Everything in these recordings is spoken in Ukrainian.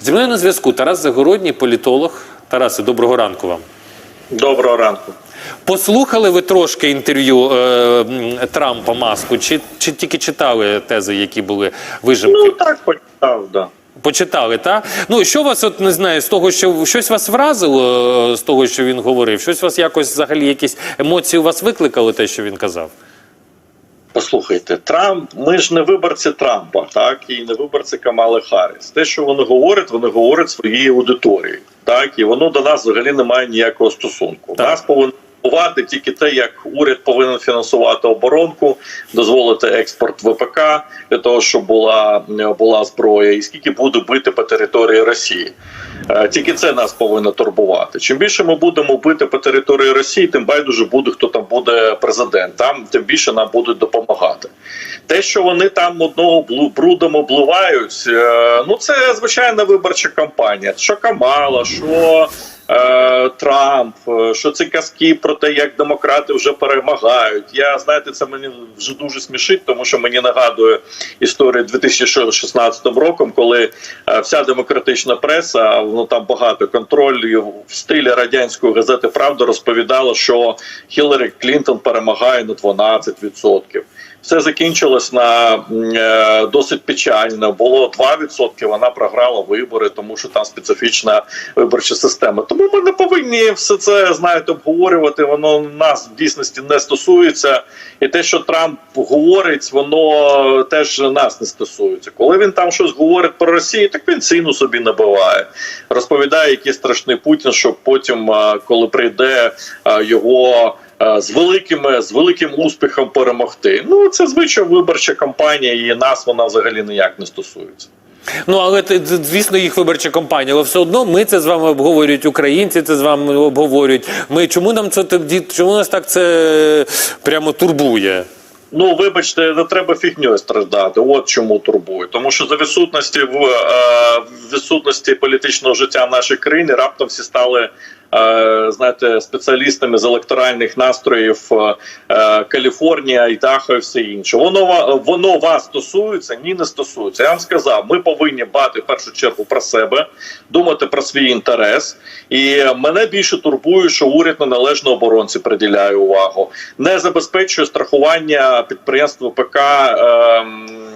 Зі мною на зв'язку Тарас Загородній, політолог. Тарасе, доброго ранку вам. Доброго ранку. Послухали ви трошки інтерв'ю е, Трампа маску, чи, чи тільки читали тези, які були вижимки? Ну так почитав, да. Почитали, так? Ну що вас, от не знаю, з того, що щось вас вразило е, з того, що він говорив? Щось вас якось взагалі якісь емоції у вас викликало, те, що він казав? Послухайте, Трамп, ми ж не виборці Трампа, так і не виборці Камали Харріс. Те, що вони говорять, вони говорять своїй аудиторії, так і воно до нас взагалі не має ніякого стосунку. Так. Нас повинно бувати тільки те, як уряд повинен фінансувати оборонку, дозволити експорт ВПК для того, щоб була, була зброя, і скільки буде бити по території Росії. Е, Тільки це нас повинно турбувати. Чим більше ми будемо бити по території Росії, тим байдуже буде хто там буде президент. Там тим більше нам будуть допомагати. Те, що вони там одного брудом обливають, е, ну це звичайна виборча кампанія. Що Камала, що Трамп, е, що ці казки про те, як демократи вже перемагають. Я знаєте, це мені вже дуже смішить, тому що мені нагадує історію 2016 роком, коли е, вся демократична преса, ну там багато контролю в стилі радянської газети Правда розповідала, що Хіларі Клінтон перемагає на 12%. Все закінчилось на е, досить печально. Було 2%, Вона програла вибори, тому що там специфічна виборча система. Тому ми не повинні все це знаєте обговорювати. Воно нас в дійсності не стосується, і те, що Трамп говорить, воно теж нас не стосується. Коли він там щось говорить про Росію, так він ціну собі набиває. Розповідає, який страшний Путін, щоб потім, коли прийде його. З великими з великим успіхом перемогти. Ну це звичайно виборча кампанія, і нас вона взагалі ніяк не стосується. Ну але звісно, їх виборча кампанія, але все одно ми це з вами обговорюють, українці це з вами обговорюють. Ми чому нам це тоді, чому нас так це прямо турбує? Ну, вибачте, не треба фігньою страждати. От чому турбує. Тому що за відсутності в е, відсутності політичного життя в нашій країні раптом всі стали. Е, Знаєте, спеціалістами з електоральних настроїв е, е, Каліфорнія, Ідахо і все інше. Воно воно вас стосується, ні, не стосується. Я вам сказав, ми повинні дбати в першу чергу про себе, думати про свій інтерес. І мене більше турбує, що уряд неналежно оборонці приділяє увагу, не забезпечує страхування підприємств ПК, ем, е,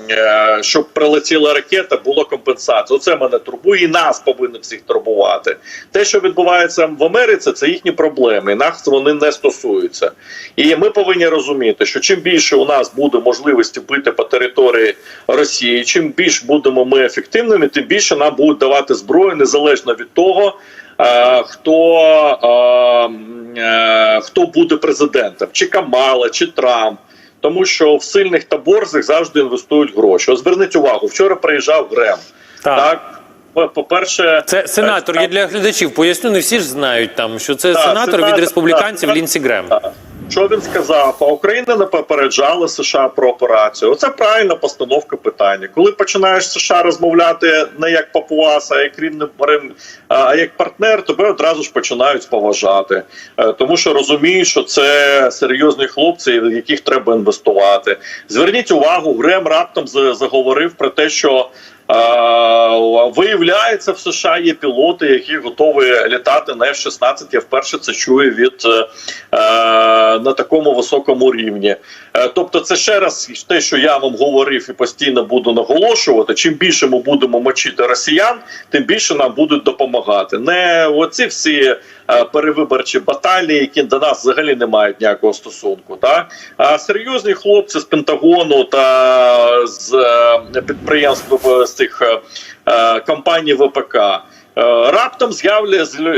щоб прилетіла ракета, було компенсація. Оце мене турбує, і нас повинно всіх турбувати. Те, що відбувається в Америці, це їхні проблеми. Нас вони не стосуються. І ми повинні розуміти, що чим більше у нас буде можливості бити по території Росії, чим більш будемо ми ефективними, тим більше нам будуть давати зброю незалежно від того. е, Хто, е, е, хто буде президентом, чи Камала, чи Трамп, тому що в сильних та борзих завжди інвестують гроші. О, зверніть увагу, вчора приїжджав Грем. Так. Так, По- по-перше, Це сенатор. Я для глядачів поясню. Не всі ж знають там, що це Так, сенатор від республіканців так. Лінсі Грем. Так. Що він сказав? А Україна не попереджала США про операцію. Оце правильна постановка питання. Коли починаєш США розмовляти не як папуас, а як рівним а як партнер, тебе одразу ж починають поважати, Е, тому що розуміють, що це серйозні хлопці, в яких треба інвестувати. Зверніть увагу, Грем раптом заговорив про те, що. Е, Виявляється, в США є пілоти, які готові літати на F-16. Я вперше це чую від е, на такому високому рівні. Е, Тобто, це ще раз те, що я вам говорив і постійно буду наголошувати. Чим більше ми будемо мочити росіян, тим більше нам будуть допомагати. Не оці всі е, перевиборчі баталії, які до нас взагалі не мають ніякого стосунку. Так? А серйозні хлопці з Пентагону та з е, підприємств е, з цих е, е, компаній ВПК. Е, Раптом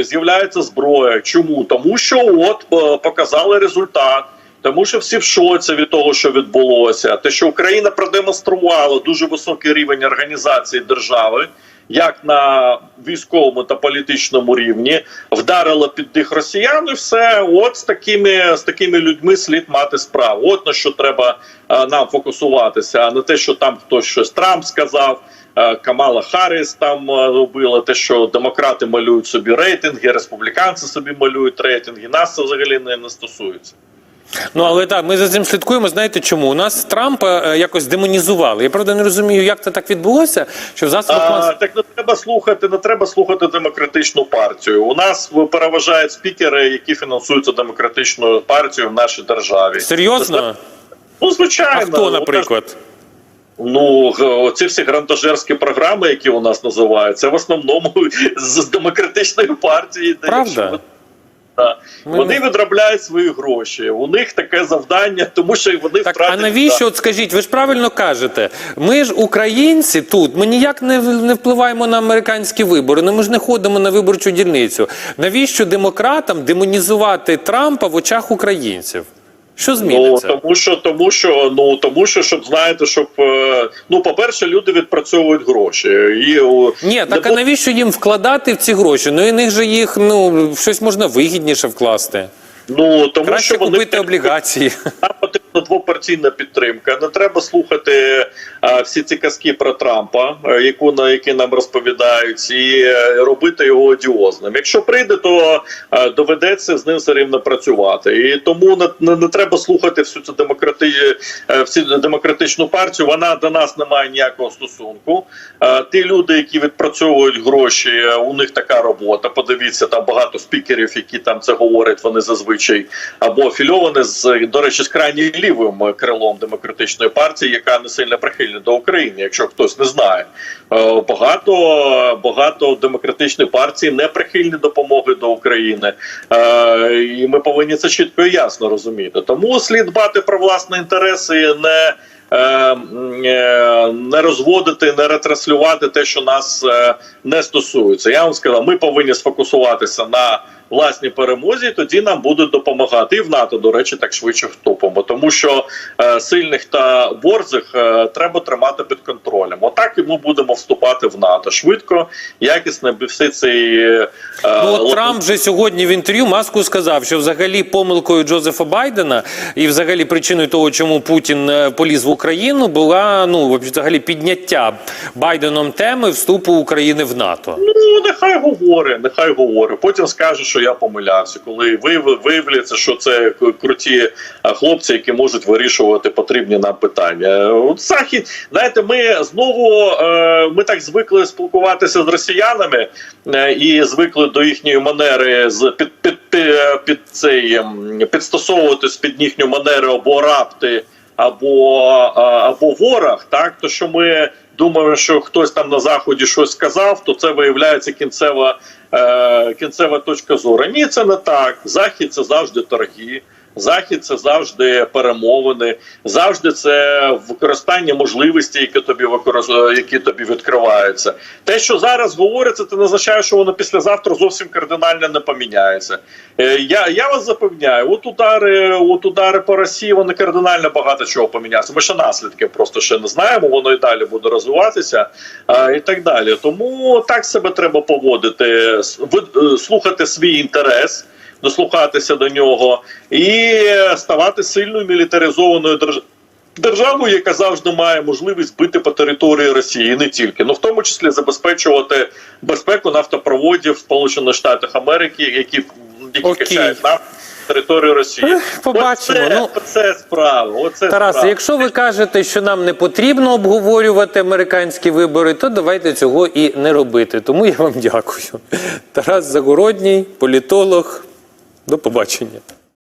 з'являється зброя. Чому? Тому що от показали результат. Тому що всі в шоці від того, що відбулося. Те, що Україна продемонструвала дуже високий рівень організації держави, як на військовому та політичному рівні, вдарила під дих росіян, і все. От з такими з такими людьми слід мати справу. От на що треба е, нам фокусуватися, а не те, що там хтось щось Трамп сказав. е, Камала Харріс там е, робила те, що демократи малюють собі рейтинги, республіканці собі малюють рейтинги. Нас це взагалі не, не стосується. Ну але так, ми за цим слідкуємо. Знаєте чому? У нас Трампа е, якось демонізували. Я правда не розумію, як це так відбулося, що в засобах А, так не треба слухати, не треба слухати демократичну партію. У нас переважають спікери, які фінансуються демократичною партією в нашій державі. серйозно. Ну, звичайно. А хто, наприклад? Ну, ці всі грантожерські програми, які у нас називаються, в основному з демократичної партії. Правда? якщо ви- Так. Ми Вони відробляють свої гроші. У них таке завдання, тому що вони Так, а втратили. навіщо, от скажіть, ви ж правильно кажете, ми ж українці тут, ми ніяк не, не впливаємо на американські вибори, ну ми ж не ходимо на виборчу дільницю. Навіщо демократам демонізувати Трампа в очах українців? Що Ну тому що, тому що, ну тому що, щоб знаєте, щоб е, ну, по-перше, люди відпрацьовують гроші. І, Ні, не так а навіщо їм вкладати в ці гроші? Ну і них же їх ну щось можна вигідніше вкласти. ну тому Краще що вони купити облігації. Нам потрібна двопартійна підтримка. Не треба слухати а, всі ці казки про Трампа, яку на які нам розповідають, і е, робити його одіозним. Якщо прийде, то доведеться з ним все рівно працювати. І тому не, не, не треба слухати всю цю демократи, е, всю демократичну партію. Вона до нас не має ніякого стосунку. Ті люди, які відпрацьовують гроші, е, у них така робота. Подивіться, там багато спікерів, які там це говорять. Вони зазвичай або афільовані з до речі, з крайньо лівим крилом демократичної партії, яка не сильно прихильна до України, якщо хтось не знає. Е, Багато багато демократичних партій не прихильні допомоги до України, Е, і ми повинні це чітко і ясно розуміти. Тому слід дбати про власні інтереси, не е, не розводити, не ретранслювати те, що нас не стосується. Я вам сказав, ми повинні сфокусуватися на власній перемозі, тоді нам будуть допомагати. І в НАТО, до речі, так швидше вступимо, тому що е, сильних та борзих е, треба тримати під контролем. Отак і ми будемо вступати в НАТО швидко, якісно, всі ці е, Ну, от лоб- Трамп вже сьогодні в інтерв'ю маску сказав, що взагалі помилкою Джозефа Байдена і взагалі причиною того, чому Путін е, поліз в Україну, була ну взагалі підняття Байденом теми вступу України в НАТО. Ну, нехай говорить, нехай говорить. Потім скаже, що я помилявся, коли вияв- виявляється, що це круті хлопці, які можуть вирішувати потрібні нам питання. Захід, знаєте, ми знову е, ми так звикли спілкуватися з росіянами е, і звикли до їхньої манери з під під, під, під цей ем, підстосовуватись під їхню манеру або рапти. Або або ворог, так то що ми думаємо, що хтось там на заході щось сказав, то це виявляється кінцева е, кінцева точка зору. Ні, це не так. Захід це завжди торги. Захід це завжди перемовини, завжди це використання можливостей, які тобі використ- які тобі відкриваються. Те, що зараз говориться, це не означає, що воно післязавтра зовсім кардинально не поміняється. Е, Я, я вас запевняю, от удари, от удари по Росії, вони кардинально багато чого поміняються. Ми ще наслідки просто ще не знаємо. Воно і далі буде розвиватися і так далі. Тому так себе треба поводити, е, слухати свій інтерес дослухатися до нього і ставати сильною мілітаризованою державою. Державою, яка завжди має можливість бити по території Росії, і не тільки, ну в тому числі забезпечувати безпеку нафтопроводів Сполучених Штатів Америки, які, які качають нафту територію Росії. побачимо. Оце, Ну, оце справа. Оце Тарасе, справа. якщо ви кажете, що нам не потрібно обговорювати американські вибори, то давайте цього і не робити. Тому я вам дякую. Тарас Загородній, політолог. До побачення.